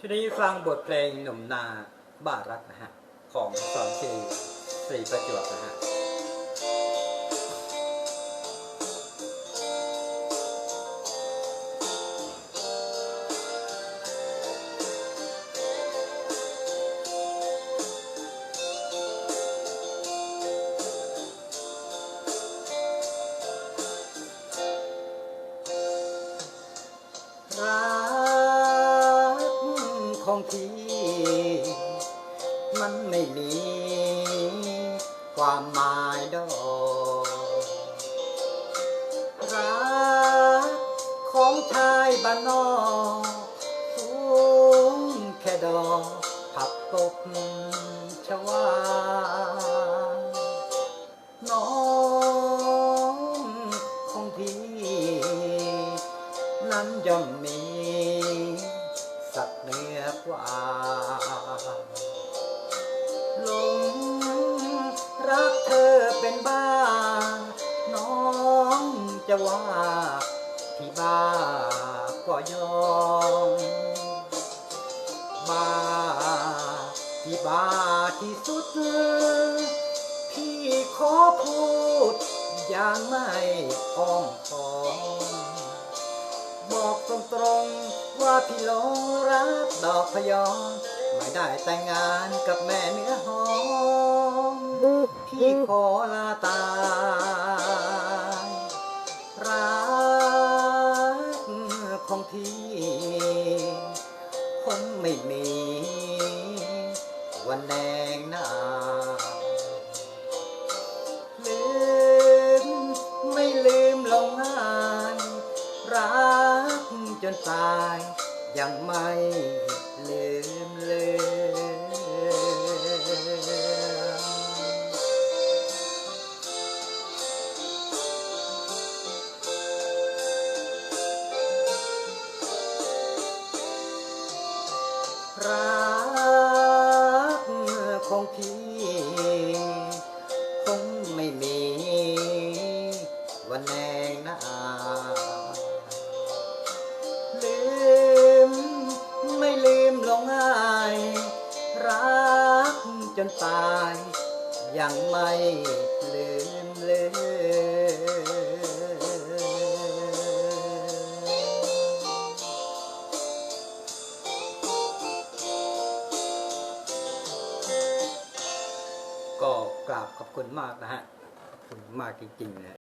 ช่วงนี้ฟังบทเพลงหนุ่มนาบ้ารักนะฮะ ของสอนชีศรีประจวบนะฮะรั ของพี่ มันไม่มี ความหมายดอกรักของชายบ้านนอกสูงแค่ดอกผักตก จะว่าพี่บ้าก็ยอมบ้าที่บ้าที่สุด พี่ขอพูดอย่างไม่อ้อมค้อมบอกตรงๆว่าพี่หลงรักดอกพยอมไม่ได้แต่งงานกับแม่เนื้อหอม พี่ขอลาตา ของพี่คงไม่มี วันแดงหน้าลืมไม่ลืมลงงานรักจนตายยังไม่ลืมเลือ รักของพี่คงไม่มีวันแนงหน้าลืมไม่ลืมลงง่ายรักจนตายยังไม่ลืม ก็กราบขอบคุณมากนะฮะขอบคุณมากจริงๆเลย